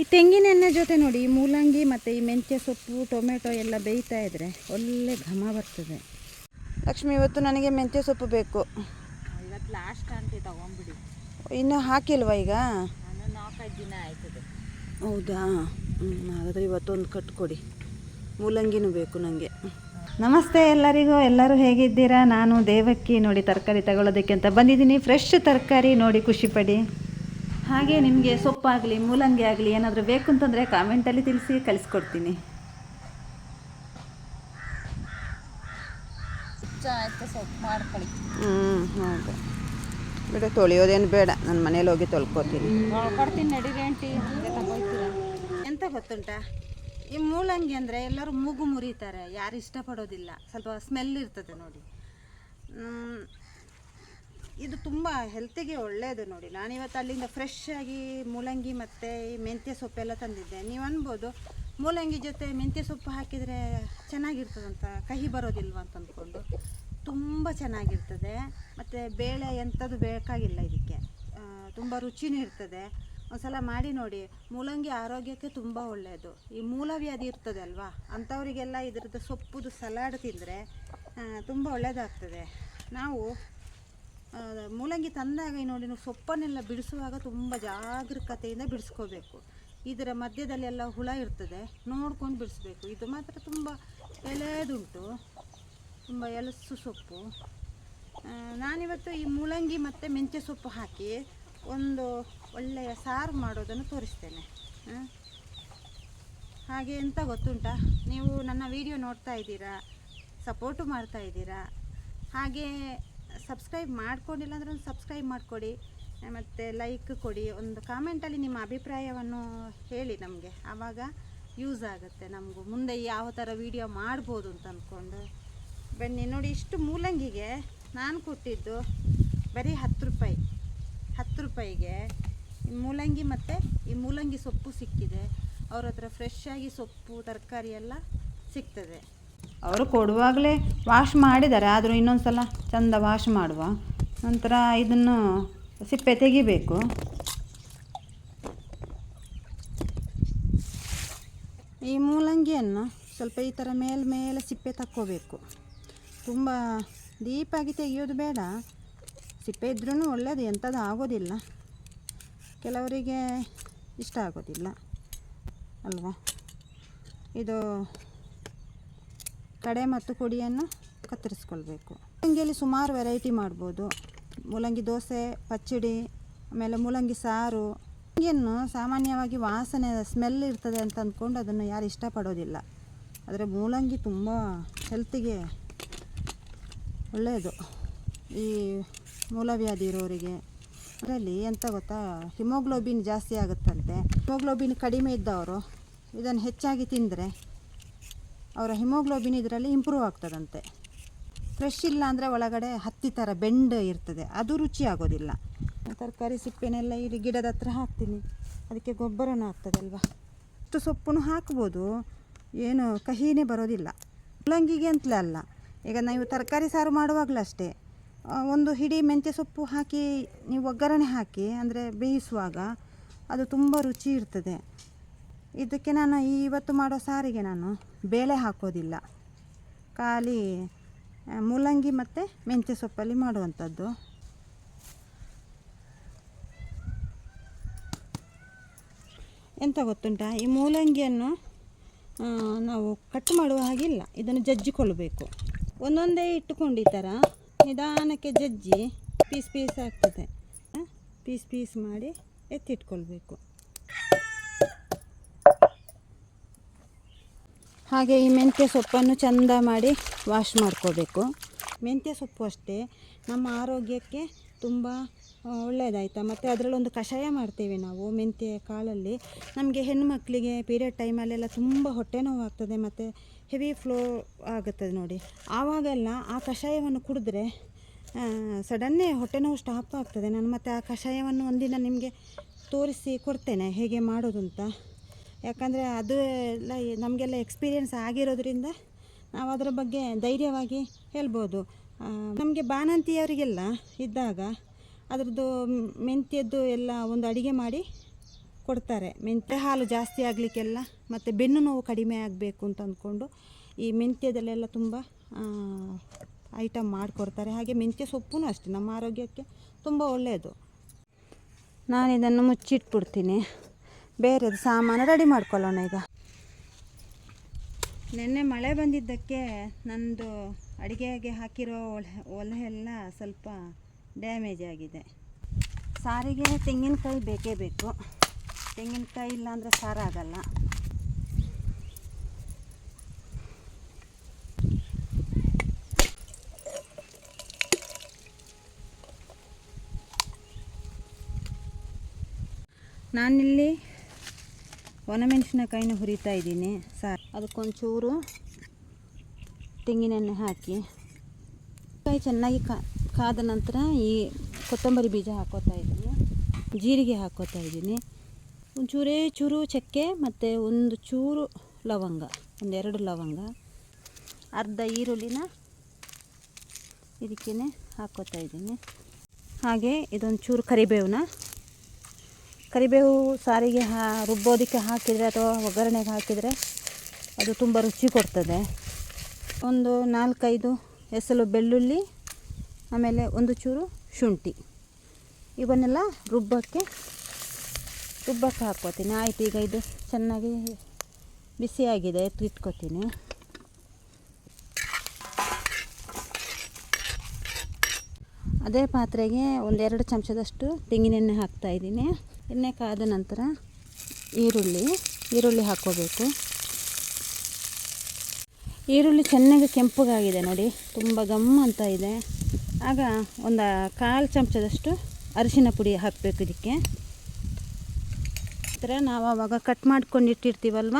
ಈ ತೆಂಗಿನ ಎಣ್ಣೆ ಜೊತೆ ನೋಡಿ ಈ ಮೂಲಂಗಿ ಮತ್ತು ಈ ಮೆಂತ್ಯ ಸೊಪ್ಪು ಟೊಮೆಟೊ ಎಲ್ಲ ಬೇಯ್ತಾ ಇದ್ದರೆ ಒಳ್ಳೆ ಘಮ ಬರ್ತದೆ. ಲಕ್ಷ್ಮಿ ಇವತ್ತು ನನಗೆ ಮೆಂತ್ಯ ಸೊಪ್ಪು ಬೇಕು. ಲಾಸ್ಟ್ ಅಂತ ತಗೊಂಬಿಡಿ ಇನ್ನೂ ಹಾಕಿಲ್ವಾ ಈಗ? ನಾಲ್ಕೈದು ದಿನ ಆಯ್ತದೆ. ಹೌದಾ? ಹ್ಞೂ ಹಾಗಾದರೆ ಇವತ್ತೊಂದು ಕಟ್ಕೊಡಿ ಮೂಲಂಗಿನೂ ಬೇಕು ನನಗೆ ನಮಸ್ತೆ ಎಲ್ಲರಿಗೂ. ಎಲ್ಲರೂ ಹೇಗಿದ್ದೀರಾ? ನಾನು ದೇವಕ್ಕಿ ನೋಡಿ ತರಕಾರಿ ತಗೊಳ್ಳೋದಕ್ಕೆ ಅಂತ ಬಂದಿದ್ದೀನಿ. ಫ್ರೆಶ್ ತರಕಾರಿ ನೋಡಿ ಖುಷಿಪಡಿ ಹಾಗೆ ನಿಮಗೆ ಸೊಪ್ಪಾಗಲಿ ಮೂಲಂಗಿ ಆಗಲಿ ಏನಾದರೂ ಬೇಕು ಅಂತಂದರೆ ಕಾಮೆಂಟಲ್ಲಿ ತಿಳಿಸಿ ಕಳಿಸ್ಕೊಡ್ತೀನಿ. ಹ್ಞೂ ಹೌದು. ಬಿಡು ತೊಳೆಯೋದೇನು ಬೇಡ. ನನ್ನ ಮನೇಲಿ ಹೋಗಿ ತೊಳ್ಕೊತೀನಿ. ಎಂತ ಗೊತ್ತುಂಟಾ? ಈ ಮೂಲಂಗಿ ಅಂದರೆ ಎಲ್ಲರೂ ಮೂಗು ಮುರಿತಾರೆ. ಯಾರು ಇಷ್ಟಪಡೋದಿಲ್ಲ. ಸ್ವಲ್ಪ ಸ್ಮೆಲ್ ಇರ್ತದೆ ನೋಡಿ. ಇದು ತುಂಬ ಹೆಲ್ತಿಗೆ ಒಳ್ಳೆಯದು ನೋಡಿ. ನಾನಿವತ್ತು ಅಲ್ಲಿಂದ ಫ್ರೆಶ್ ಆಗಿ ಮೂಲಂಗಿ ಮತ್ತು ಈ ಮೆಂತ್ಯ ಸೊಪ್ಪೆಲ್ಲ ತಂದಿದ್ದೆ. ನೀವು ಅನ್ಬೋದು, ಮೂಲಂಗಿ ಜೊತೆ ಮೆಂತ್ಯ ಸೊಪ್ಪು ಹಾಕಿದರೆ ಚೆನ್ನಾಗಿರ್ತದಂತ ಕಹಿ ಬರೋದಿಲ್ವ ಅಂತ ಅಂದ್ಕೊಂಡು ತುಂಬ ಚೆನ್ನಾಗಿರ್ತದೆ. ಮತ್ತು ಬೇಳೆ ಎಂಥದ್ದು ಬೇಕಾಗಿಲ್ಲ ಇದಕ್ಕೆ. ತುಂಬ ರುಚಿನೂ ಇರ್ತದೆ. ಒಂದ್ಸಲ ಮಾಡಿ ನೋಡಿ. ಮೂಲಂಗಿ ಆರೋಗ್ಯಕ್ಕೆ ತುಂಬ ಒಳ್ಳೆಯದು ಈ ಮೂಲವ್ಯಾಧಿ ಇರ್ತದೆ ಅಲ್ವಾ? ಅಂಥವರಿಗೆಲ್ಲ ಇದ್ರದ್ದು ಸೊಪ್ಪುದು ಸಲಾಡ್ ತಿಂದರೆ ತುಂಬ ಒಳ್ಳೆಯದಾಗ್ತದೆ ನಾವು ಮೂಲಂಗಿ ತಂದಾಗ ನೋಡಿ, ನೀವು ಸೊಪ್ಪನ್ನೆಲ್ಲ ಬಿಡಿಸುವಾಗ ತುಂಬ ಜಾಗರೂಕತೆಯಿಂದ ಬಿಡಿಸ್ಕೋಬೇಕು. ಇದರ ಮಧ್ಯದಲ್ಲೆಲ್ಲ ಹುಳ ಇರ್ತದೆ, ನೋಡ್ಕೊಂಡು ಬಿಡಿಸ್ಬೇಕು. ಇದು ಮಾತ್ರ ತುಂಬ ಎಲೆದುಂಟು ತುಂಬ ಎಲಸು ಸೊಪ್ಪು. ನಾನಿವತ್ತು ಈ ಮೂಲಂಗಿ ಮತ್ತು ಮೆಂತ್ಯ ಸೊಪ್ಪು ಹಾಕಿ ಒಂದು ಒಳ್ಳೆಯ ಸಾರು ಮಾಡೋದನ್ನು ತೋರಿಸ್ತೇನೆ. ಹಾಗೆ ಎಂತ ಗೊತ್ತುಂಟಾ? ನೀವು ನನ್ನ ವಿಡಿಯೋ ನೋಡ್ತಾ ಇದ್ದೀರಾ, ಸಪೋರ್ಟು ಮಾಡ್ತಾ ಇದ್ದೀರಾ? ಹಾಗೆ ಸಬ್ಸ್ಕ್ರೈಬ್ ಮಾಡ್ಕೊಂಡಿಲ್ಲ ಅಂದರೆ ಒಂದು ಸಬ್ಸ್ಕ್ರೈಬ್ ಮಾಡಿಕೊಡಿ, ಮತ್ತು ಲೈಕ್ ಕೊಡಿ. ಒಂದು ಕಾಮೆಂಟಲ್ಲಿ ನಿಮ್ಮ ಅಭಿಪ್ರಾಯವನ್ನು ಹೇಳಿ ನಮಗೆ. ಆವಾಗ ಯೂಸ್ ಆಗುತ್ತೆ ನಮಗೂ. ಮುಂದೆ ಯಾವ ಥರ ವಿಡಿಯೋ ಮಾಡ್ಬೋದು ಅಂತ ಅಂದ್ಕೊಂಡು ಬನ್ನಿ ನೋಡಿ, ಇಷ್ಟು ಮೂಲಂಗಿಗೆ ನಾನು ಕೊಟ್ಟಿದ್ದು ಬರೀ ಹತ್ತು ರೂಪಾಯಿ. ಹತ್ತು ರೂಪಾಯಿಗೆ ಈ ಮೂಲಂಗಿ ಮತ್ತು ಈ ಮೂಲಂಗಿ ಸೊಪ್ಪು ಸಿಕ್ಕಿದೆ. ಅವ್ರ ಹತ್ರ ಫ್ರೆಶ್ ಆಗಿ ಸೊಪ್ಪು, ತರಕಾರಿ ಎಲ್ಲ ಸಿಗ್ತದೆ. ಅವರು ಕೊಡುವಾಗಲೇ ವಾಶ್ ಮಾಡಿದ್ದಾರೆ, ಆದರೂ ಇನ್ನೊಂದು ಸಲ ಚಂದ ವಾಶ್ ಮಾಡುವ. ನಂತರ ಇದನ್ನು ಸಿಪ್ಪೆ ತೆಗಿಬೇಕು. ಈ ಮೂಲಂಗಿಯನ್ನು ಸ್ವಲ್ಪ ಈ ಥರ ಮೇಲೆ ಮೇಲೆ ಸಿಪ್ಪೆ ತಕ್ಕೋಬೇಕು. ತುಂಬ ಡೀಪಾಗಿ ತೆಗೆಯೋದು ಬೇಡ. ಸಿಪ್ಪೆ ಇದ್ರೂ ಒಳ್ಳೆಯದು ಎಂಥದ್ದು ಆಗೋದಿಲ್ಲ. ಕೆಲವರಿಗೆ ಇಷ್ಟ ಆಗೋದಿಲ್ಲ. ಅಲ್ವಾ? ಇದು ಕಡೆ ಮತ್ತು ಕೊಡಿಯನ್ನು ಕತ್ತರಿಸ್ಕೊಳ್ಬೇಕು. ಮೂಲಂಗಿಯಲ್ಲಿ ಸುಮಾರು ವೆರೈಟಿ ಮಾಡ್ಬೋದು. ಮೂಲಂಗಿ ದೋಸೆ, ಪಚ್ಚಡಿ, ಆಮೇಲೆ ಮೂಲಂಗಿ ಸಾರು. ಮೂಲಂಗಿಯನ್ನು ಸಾಮಾನ್ಯವಾಗಿ ವಾಸನೆ ಸ್ಮೆಲ್ ಇರ್ತದೆ ಅಂತ ಅಂದ್ಕೊಂಡು ಅದನ್ನು ಯಾರು ಇಷ್ಟಪಡೋದಿಲ್ಲ. ಆದರೆ ಮೂಲಂಗಿ ತುಂಬ ಹೆಲ್ತಿಗೆ ಒಳ್ಳೆಯದು. ಈ ಮೂಲವ್ಯಾಧಿ ಇರೋರಿಗೆ. ಅದರಲ್ಲಿ ಎಂತ ಗೊತ್ತಾ? ಹಿಮೋಗ್ಲೋಬಿನ್ ಜಾಸ್ತಿ ಆಗುತ್ತಂತೆ. ಹಿಮೋಗ್ಲೋಬಿನ್ ಕಡಿಮೆ ಇದ್ದವರು ಇದನ್ನು ಹೆಚ್ಚಾಗಿ ತಿಂದರೆ ಅವರ ಹಿಮೋಗ್ಲೋಬಿನ್ ಇದರಲ್ಲಿ ಇಂಪ್ರೂವ್ ಆಗ್ತದಂತೆ. ಫ್ರೆಶ್ ಇಲ್ಲ ಅಂದರೆ ಒಳಗಡೆ ಹತ್ತಿ ಥರ ಬೆಂಡ್ ಇರ್ತದೆ. ಅದು ರುಚಿ ಆಗೋದಿಲ್ಲ. ತರಕಾರಿ ಸಿಪ್ಪೆನೆಲ್ಲ ಇಲ್ಲಿ ಗಿಡದ ಹತ್ರ ಹಾಕ್ತೀನಿ. ಅದಕ್ಕೆ ಗೊಬ್ಬರನೂ ಆಗ್ತದಲ್ವಾ? ಇಷ್ಟು ಸೊಪ್ಪನ್ನು ಹಾಕ್ಬೋದು. ಏನು ಕಹಿನೇ ಬರೋದಿಲ್ಲ. ಮುಳ್ಳಂಗಿಗೆ ಅಂತಲೇ ಅಲ್ಲ. ಈಗ ನೀವು ತರಕಾರಿ ಸಾರು ಮಾಡುವಾಗಲೂ ಅಷ್ಟೇ. ಒಂದು ಹಿಡಿ ಮೆಂತ್ಯ ಸೊಪ್ಪು ಹಾಕಿ, ನೀವು ಒಗ್ಗರಣೆ ಹಾಕಿ, ಅಂದರೆ ಬೇಯಿಸುವಾಗ ಅದು ತುಂಬ ರುಚಿ ಇರ್ತದೆ. ಇದಕ್ಕೆ ನಾನು ಇವತ್ತು ಮಾಡೋ ಸಾರಿಗೆ ನಾನು ಬೇಳೆ ಹಾಕೋದಿಲ್ಲ. ಖಾಲಿ ಮೂಲಂಗಿ ಮತ್ತು ಮೆಂತ್ಯೆ ಸೊಪ್ಪಲ್ಲಿ ಮಾಡುವಂಥದ್ದು. ಎಂತ ಗೊತ್ತುಂಟಾ? ಈ ಮೂಲಂಗಿಯನ್ನು ನಾವು ಕಟ್ ಮಾಡುವ ಹಾಗಿಲ್ಲ. ಇದನ್ನು ಜಜ್ಜಿಕೊಳ್ಬೇಕು ಒಂದೊಂದೇ ಇಟ್ಟುಕೊಂಡು ಈ ಥರ ನಿಧಾನಕ್ಕೆ ಜಜ್ಜಿ ಪೀಸ್ ಪೀಸ್ ಆಗ್ತದೆ. ಪೀಸ್ ಪೀಸ್ ಮಾಡಿ ಎತ್ತಿಟ್ಕೊಳ್ಬೇಕು. ಹಾಗೆ ಈ ಮೆಂತ್ಯ ಸೊಪ್ಪನ್ನು ಚಂದ ಮಾಡಿ ವಾಶ್ ಮಾಡ್ಕೋಬೇಕು. ಮೆಂತ್ಯ ಸೊಪ್ಪು ಅಷ್ಟೇ, ನಮ್ಮ ಆರೋಗ್ಯಕ್ಕೆ ತುಂಬ ಒಳ್ಳೆಯದಾಯ್ತಾ ಮತ್ತು ಅದರಲ್ಲೊಂದು ಕಷಾಯ ಮಾಡ್ತೇವೆ ನಾವು ಮೆಂತ್ಯ ಕಾಳಲ್ಲಿ. ನಮಗೆ ಹೆಣ್ಣುಮಕ್ಕಳಿಗೆ ಪೀರಿಯಡ್ ಟೈಮಲ್ಲೆಲ್ಲ ತುಂಬ ಹೊಟ್ಟೆ ನೋವಾಗ್ತದೆ, ಮತ್ತು ಹೆವಿ ಫ್ಲೋ ಆಗುತ್ತದೆ ನೋಡಿ. ಆವಾಗೆಲ್ಲ ಆ ಕಷಾಯವನ್ನು ಕುಡಿದ್ರೆ ಸಡನ್ನೇ ಹೊಟ್ಟೆ ನೋವು ಸ್ಟಾಪ್ ಆಗ್ತದೆ. ನಾನು ಮತ್ತು ಆ ಕಷಾಯವನ್ನು ಒಂದಿನ ನಿಮಗೆ ತೋರಿಸಿ ಕೊಡ್ತೇನೆ, ಹೇಗೆ ಮಾಡೋದು ಅಂತ. ಯಾಕಂದರೆ ಅದು ಎಲ್ಲ ನಮಗೆಲ್ಲ ಎಕ್ಸ್ಪೀರಿಯೆನ್ಸ್ ಆಗಿರೋದ್ರಿಂದ ನಾವು ಅದರ ಬಗ್ಗೆ ಧೈರ್ಯವಾಗಿ ಹೇಳ್ಬೋದು. ನಮಗೆ ಬಾಣಂತಿಯವರಿಗೆಲ್ಲ ಇದ್ದಾಗ ಅದರದ್ದು ಮೆಂತ್ಯದ್ದು ಎಲ್ಲ ಒಂದು ಅಡುಗೆ ಮಾಡಿ ಕೊಡ್ತಾರೆ. ಮೆಂತ್ಯ ಹಾಲು ಜಾಸ್ತಿ ಆಗಲಿಕ್ಕೆಲ್ಲ ಮತ್ತು ಬೆನ್ನು ನೋವು ಕಡಿಮೆ ಆಗಬೇಕು ಅಂತ ಅಂದ್ಕೊಂಡು ಈ ಮೆಂತ್ಯದಲ್ಲೆಲ್ಲ ತುಂಬ ಐಟಮ್ ಮಾಡಿಕೊಡ್ತಾರೆ. ಹಾಗೆ ಮೆಂತ್ಯ ಸೊಪ್ಪು ಅಷ್ಟೇ, ನಮ್ಮ ಆರೋಗ್ಯಕ್ಕೆ ತುಂಬ ಒಳ್ಳೆಯದು. ನಾನು ಇದನ್ನು ಮುಚ್ಚಿಟ್ಬಿಡ್ತೀನಿ. ಬೇರೆದು ಸಾಮಾನು ರೆಡಿ ಮಾಡ್ಕೊಳ್ಳೋಣ ಈಗ. ನಿನ್ನೆ ಮಳೆ ಬಂದಿದ್ದಕ್ಕೆ ನಂದು ಅಡುಗೆಗೆ ಹಾಕಿರೋ ಒಲೆ ಒಲೆ ಎಲ್ಲ ಸ್ವಲ್ಪ ಡ್ಯಾಮೇಜ್ ಆಗಿದೆ. ಸಾರಿಗೆ ತೆಂಗಿನಕಾಯಿ ಬೇಕೇ ಬೇಕು. ತೆಂಗಿನಕಾಯಿ ಇಲ್ಲಾಂದರೆ ಸಾರಾಗಲ್ಲ ನಾನಿಲ್ಲಿ ಒಣಮೆಣಸಿನಕಾಯಿನ ಹುರಿತಾ ಇದ್ದೀನಿ. ಸಾರ್. ಅದಕ್ಕೊಂಚೂರು ತೆಂಗಿನೆಣ್ಣೆ ಹಾಕಿ. ಕಾಯಿ ಚೆನ್ನಾಗಿ ಕಾದ ನಂತರ ಈ ಕೊತ್ತಂಬರಿ ಬೀಜ ಹಾಕೋತಾ ಇದ್ದೀನಿ. ಜೀರಿಗೆ ಹಾಕೋತಾ ಇದ್ದೀನಿ. ಒಂಚೂರೇ ಚೂರು ಚಕ್ಕೆ ಮತ್ತು ಒಂದು ಚೂರು ಲವಂಗ, ಒಂದೆರಡು ಲವಂಗ, ಅರ್ಧ ಈರುಳ್ಳಿನ ಇದಕ್ಕೇ ಹಾಕೋತಾ ಇದ್ದೀನಿ. ಹಾಗೆ ಇದೊಂದು ಚೂರು ಕರಿಬೇವನ್ನ ಕರಿಬೇವು ಸಾರಿಗೆ ಹಾ, ರುಬ್ಬೋದಕ್ಕೆ ಹಾಕಿದರೆ ಅಥವಾ ಒಗ್ಗರಣೆಗೆ ಹಾಕಿದರೆ ಅದು ತುಂಬ ರುಚಿ ಕೊಡ್ತದೆ. ಒಂದು ನಾಲ್ಕೈದು ಎಸಲು ಬೆಳ್ಳುಳ್ಳಿ, ಆಮೇಲೆ ಒಂದು ಚೂರು ಶುಂಠಿ. ಇವನ್ನೆಲ್ಲ ರುಬ್ಬಕ್ಕೆ ರುಬ್ಬಕ್ಕೆ ಹಾಕ್ಕೋತೀನಿ. ಆಯ್ತು, ಈಗ ಇದು ಚೆನ್ನಾಗಿ ಬಿಸಿಯಾಗಿದೆ ಎತ್ತು ಇಟ್ಕೋತೀನಿ ಅದೇ ಪಾತ್ರೆಗೆ ಒಂದೆರಡು ಚಮಚದಷ್ಟು ತೆಂಗಿನೆಣ್ಣೆ ಹಾಕ್ತಾ ಇದ್ದೀನಿ. ಎಣ್ಣೆ ಕಾದ ನಂತರ ಈರುಳ್ಳಿ ಈರುಳ್ಳಿ ಹಾಕ್ಕೋಬೇಕು. ಈರುಳ್ಳಿ ಚೆನ್ನಾಗಿ ಕೆಂಪಗಾಗಿದೆ ನೋಡಿ, ತುಂಬ ಗಮ್ ಅಂತ ಇದೆ. ಆಗ ಒಂದು ಕಾಲು ಚಮಚದಷ್ಟು ಅರಿಶಿನ ಪುಡಿ ಹಾಕಬೇಕು ಇದಕ್ಕೆ. ಥರ ನಾವು ಆವಾಗ ಕಟ್ ಮಾಡ್ಕೊಂಡು ಇಟ್ಟಿರ್ತೀವಲ್ವ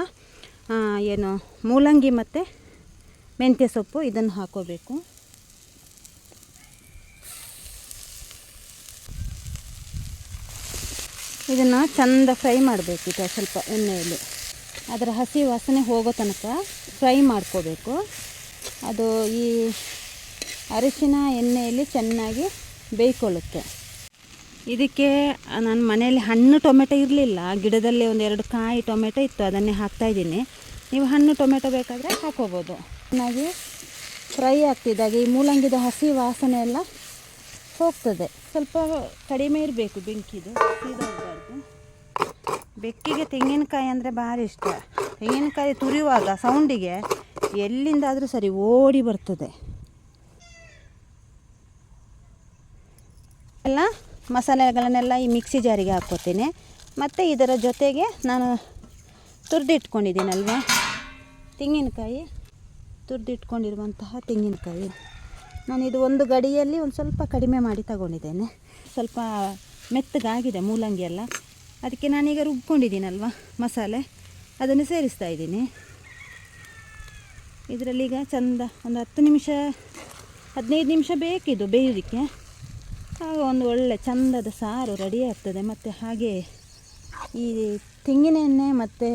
ಏನು ಮೂಲಂಗಿ ಮತ್ತು ಮೆಂತ್ಯ ಸೊಪ್ಪು ಇದನ್ನು ಹಾಕೋಬೇಕು ಇದನ್ನು ಚಂದ ಫ್ರೈ ಮಾಡಬೇಕು ಈಗ ಸ್ವಲ್ಪ ಎಣ್ಣೆಯಲ್ಲಿ. ಅದರ ಹಸಿ ವಾಸನೆ ಹೋಗೋ ತನಕ ಫ್ರೈ ಮಾಡ್ಕೋಬೇಕು. ಅದು ಈ ಅರಿಶಿನ ಎಣ್ಣೆಯಲ್ಲಿ ಚೆನ್ನಾಗಿ ಬೇಯ್ಕೊಳ್ಳುತ್ತೆ. ಇದಕ್ಕೆ ನನ್ನ ಮನೆಯಲ್ಲಿ ಹಣ್ಣು ಟೊಮೆಟೊ ಇರಲಿಲ್ಲ. ಗಿಡದಲ್ಲಿ ಒಂದೆರಡು ಕಾಯಿ ಟೊಮೆಟೊ ಇತ್ತು, ಅದನ್ನೇ ಹಾಕ್ತಾಯಿದ್ದೀನಿ ನೀವು ಹಣ್ಣು ಟೊಮೆಟೊ ಬೇಕಾದರೆ ಹಾಕೋಬೋದು. ಚೆನ್ನಾಗಿ ಫ್ರೈ ಆಗ್ತಿದ್ದಾಗ ಈ ಮೂಲಂಗಿದ ಹಸಿ ವಾಸನೆ ಎಲ್ಲ ಹೋಗ್ತದೆ. ಸ್ವಲ್ಪ ಕಡಿಮೆ ಇರಬೇಕು ಬೆಂಕಿದು. ಬೆಕ್ಕಿಗೆ ತೆಂಗಿನಕಾಯಿ ಅಂದರೆ ಭಾರಿ ಇಷ್ಟ. ತೆಂಗಿನಕಾಯಿ ತುರಿಯುವಾಗ ಸೌಂಡಿಗೆ ಎಲ್ಲಿಂದಾದರೂ ಸರಿ ಓಡಿ ಬರ್ತದೆ. ಎಲ್ಲ ಮಸಾಲೆಗಳನ್ನೆಲ್ಲ ಈ ಮಿಕ್ಸಿ ಜಾರಿಗೆ ಹಾಕ್ಕೋತೀನಿ ಮತ್ತು ಇದರ ಜೊತೆಗೆ ನಾನು ತುರಿದಿಟ್ಕೊಂಡಿದ್ದೀನಲ್ವ? ತೆಂಗಿನಕಾಯಿ, ತುರಿದಿಟ್ಕೊಂಡಿರುವಂತಹ ತೆಂಗಿನಕಾಯಿ. ನಾನು ಇದು ಒಂದು ಗಡಿಯಲ್ಲಿ ಒಂದು ಸ್ವಲ್ಪ ಕಡಿಮೆ ಮಾಡಿ ತಗೊಂಡಿದ್ದೇನೆ. ಸ್ವಲ್ಪ ಮೆತ್ತಗಾಗಿದೆ, ಮೂಲಂಗಿ ಎಲ್ಲ. ಅದಕ್ಕೆ ನಾನೀಗ ರುಬ್ಕೊಂಡಿದ್ದೀನಲ್ವ ಮಸಾಲೆ. ಅದನ್ನು ಸೇರಿಸ್ತಾ ಇದ್ದೀನಿ. ಇದರಲ್ಲೀಗ ಚಂದ ಒಂದು ಹತ್ತು ನಿಮಿಷ, ಹದಿನೈದು ನಿಮಿಷ ಬೇಕಿದು ಬೇಯೋದಕ್ಕೆ ಆಗ ಒಂದು ಒಳ್ಳೆ ಚಂದದ ಸಾರು ರೆಡಿ ಆಗ್ತದೆ. ಮತ್ತು ಹಾಗೆ ಈ ತೆಂಗಿನ ಎಣ್ಣೆ ಮತ್ತು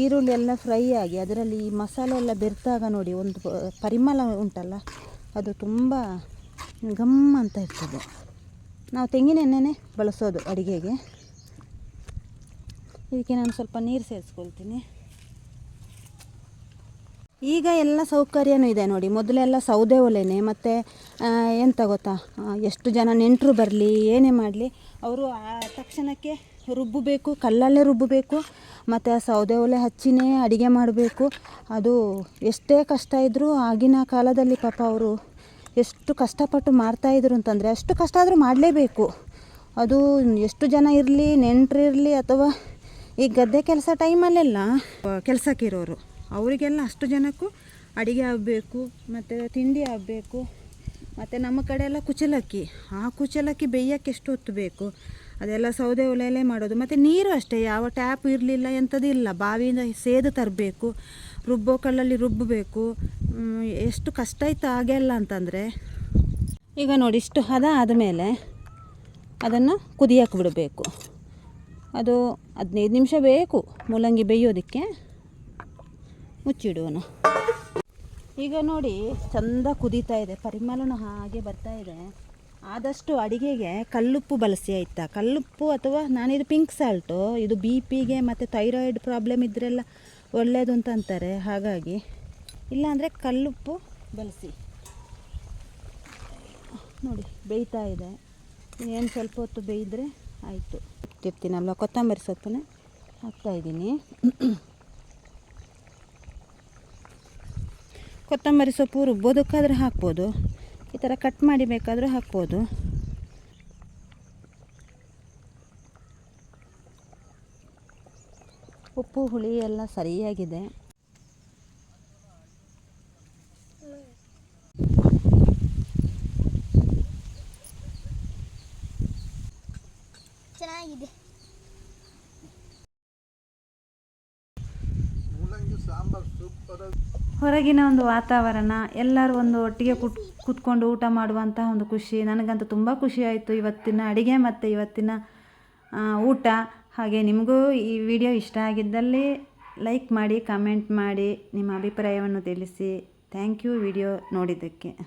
ಈರುಳ್ಳಿ ಎಲ್ಲ ಫ್ರೈ ಆಗಿ ಅದರಲ್ಲಿ ಈ ಮಸಾಲೆ ಎಲ್ಲ ಬೆರೆತಾಗ ನೋಡಿ, ಒಂದು ಪರಿಮಳ ಉಂಟಲ್ಲ, ಅದು ತುಂಬ ಘಮ್ಮ ಅಂತ ಇರ್ತದೆ. ನಾವು ತೆಂಗಿನ ಎಣ್ಣೆನೇ ಬಳಸೋದು ಅಡುಗೆಗೆ. ಇದಕ್ಕೆ ನಾನು ಸ್ವಲ್ಪ ನೀರು ಸೇರಿಸ್ಕೊಳ್ತೀನಿ. ಈಗ ಎಲ್ಲ ಸೌಕರ್ಯನೂ ಇದೆ ನೋಡಿ. ಮೊದಲೆಲ್ಲ ಸೌದೆ ಒಲೆನೇ, ಮತ್ತು ಎಂತ ಗೊತ್ತಾ ಎಷ್ಟು ಜನ ನೆಂಟರು ಬರಲಿ, ಏನೇ ಮಾಡಲಿ, ಅವರು ಆ ತಕ್ಷಣಕ್ಕೆ ರುಬ್ಬಬೇಕು, ಕಲ್ಲಲ್ಲೇ ರುಬ್ಬಬೇಕು, ಮತ್ತು ಆ ಸೌದೆ ಒಲೆ ಹಚ್ಚಿನೇ ಅಡುಗೆ ಮಾಡಬೇಕು. ಅದು ಎಷ್ಟೇ ಕಷ್ಟ ಇದ್ದರೂ ಆಗಿನ ಕಾಲದಲ್ಲಿ ಪಾಪ ಅವರು ಎಷ್ಟು ಕಷ್ಟಪಟ್ಟು ಮಾಡ್ತಾಯಿದ್ರು ಅಂತಂದರೆ ಅಷ್ಟು ಕಷ್ಟ ಆದರೂ ಮಾಡಲೇಬೇಕು. ಅದು ಎಷ್ಟು ಜನ ಇರಲಿ ನೆಂಟರಿರಲಿ ಅಥವಾ ಈ ಗದ್ದೆ ಕೆಲಸ ಟೈಮಲ್ಲೆಲ್ಲ ಕೆಲಸಕ್ಕಿರೋರು. ಅವರಿಗೆಲ್ಲ ಅಷ್ಟು ಜನಕ್ಕೂ ಅಡುಗೆ ಆಗಬೇಕು, ಮತ್ತು ತಿಂಡಿ ಆಗಬೇಕು, ಮತ್ತು ನಮ್ಮ ಕಡೆ ಎಲ್ಲ ಕುಚಲಕ್ಕಿ. ಆ ಕುಚಲಕ್ಕಿ ಬೇಯಕ್ಕೆ ಎಷ್ಟು ಹೊತ್ತು ಬೇಕು? ಅದೆಲ್ಲ ಸೌದೆ ಒಲೆಯಲ್ಲೇ ಮಾಡೋದು. ಮತ್ತು ನೀರು ಅಷ್ಟೇ, ಯಾವ ಟ್ಯಾಪ್ ಇರಲಿಲ್ಲ, ಎಂಥದ್ದು ಇಲ್ಲ. ಬಾವಿಯಿಂದ ಸೇದು ತರಬೇಕು, ರುಬ್ಬೋ ಕಲ್ಲಲ್ಲಿ ರುಬ್ಬಬೇಕು. ಎಷ್ಟು ಕಷ್ಟ ಇತ್ತು ಆಗೆಲ್ಲ ಅಂತಂದರೆ, ಈಗ ನೋಡಿ, ಇಷ್ಟು ಹದ ಆದಮೇಲೆ ಅದನ್ನು ಕುದಿಯಕ್ಕೆ ಬಿಡಬೇಕು. ಅದು ಹದಿನೈದು ನಿಮಿಷ ಬೇಕು ಮೂಲಂಗಿ ಬೇಯೋದಕ್ಕೆ. ಮುಚ್ಚಿಡೋಣ. ಈಗ ನೋಡಿ, ಚಂದ ಕುದೀತಾ ಇದೆ. ಪರಿಮಳನೂ ಹಾಗೆ ಬರ್ತಾ ಇದೆ. ಆದಷ್ಟು ಅಡಿಗೆಗೆ ಕಲ್ಲುಪ್ಪು ಬಳಸಿ, ಆಯಿತಾ? ಕಲ್ಲುಪ್ಪು ಅಥವಾ ನಾನಿದು ಪಿಂಕ್ ಸಾಲ್ಟು ಇದು ಬಿ ಪಿಗೆ ಮತ್ತು ಥೈರಾಯ್ಡ್ ಪ್ರಾಬ್ಲಮ್ ಇದ್ರೆಲ್ಲ ಒಳ್ಳೆಯದು ಅಂತ ಅಂತಾರೆ. ಹಾಗಾಗಿ, ಇಲ್ಲಾಂದರೆ ಕಲ್ಲುಪ್ಪು ಬಳಸಿ. ನೋಡಿ, ಬೇಯ್ತಾ ಇದೆ. ಏನು ಸ್ವಲ್ಪ ಹೊತ್ತು ಬೇಯಿದ್ರೆ ಆಯಿತು. ಇರ್ತೀನಲ್ವ ಕೊತ್ತಂಬರಿ ಸೊಪ್ಪನ್ನ ಹಾಕ್ತಾಯಿದ್ದೀನಿ ಕೊತ್ತಂಬರಿ ಸೊಪ್ಪು ರುಬ್ಬೋದಕ್ಕಾದ್ರೂ ಹಾಕ್ಬೋದು. ಈ ಥರ ಕಟ್ ಮಾಡಿ ಬೇಕಾದರೂ ಹಾಕ್ಬೋದು. ಉಪ್ಪು, ಹುಳಿ ಎಲ್ಲ ಸರಿಯಾಗಿದೆ. ಹೊರಗಿನ ಒಂದು ವಾತಾವರಣ, ಎಲ್ಲರೂ ಒಂದು ಒಟ್ಟಿಗೆ ಕುಟ್ ಕೂತ್ಕೊಂಡು ಊಟ ಮಾಡುವಂತಹ ಒಂದು ಖುಷಿ. ನನಗಂತೂ ತುಂಬ ಖುಷಿ ಆಯಿತು ಇವತ್ತಿನ ಅಡುಗೆ ಮತ್ತು ಇವತ್ತಿನ ಊಟ. ಹಾಗೆ ನಿಮಗೂ ಈ ವಿಡಿಯೋ ಇಷ್ಟ ಆಗಿದ್ದಲ್ಲಿ ಲೈಕ್ ಮಾಡಿ, ಕಮೆಂಟ್ ಮಾಡಿ ನಿಮ್ಮ ಅಭಿಪ್ರಾಯವನ್ನು ತಿಳಿಸಿ. ಥ್ಯಾಂಕ್ ಯು ವಿಡಿಯೋ ನೋಡಿದ್ದಕ್ಕೆ.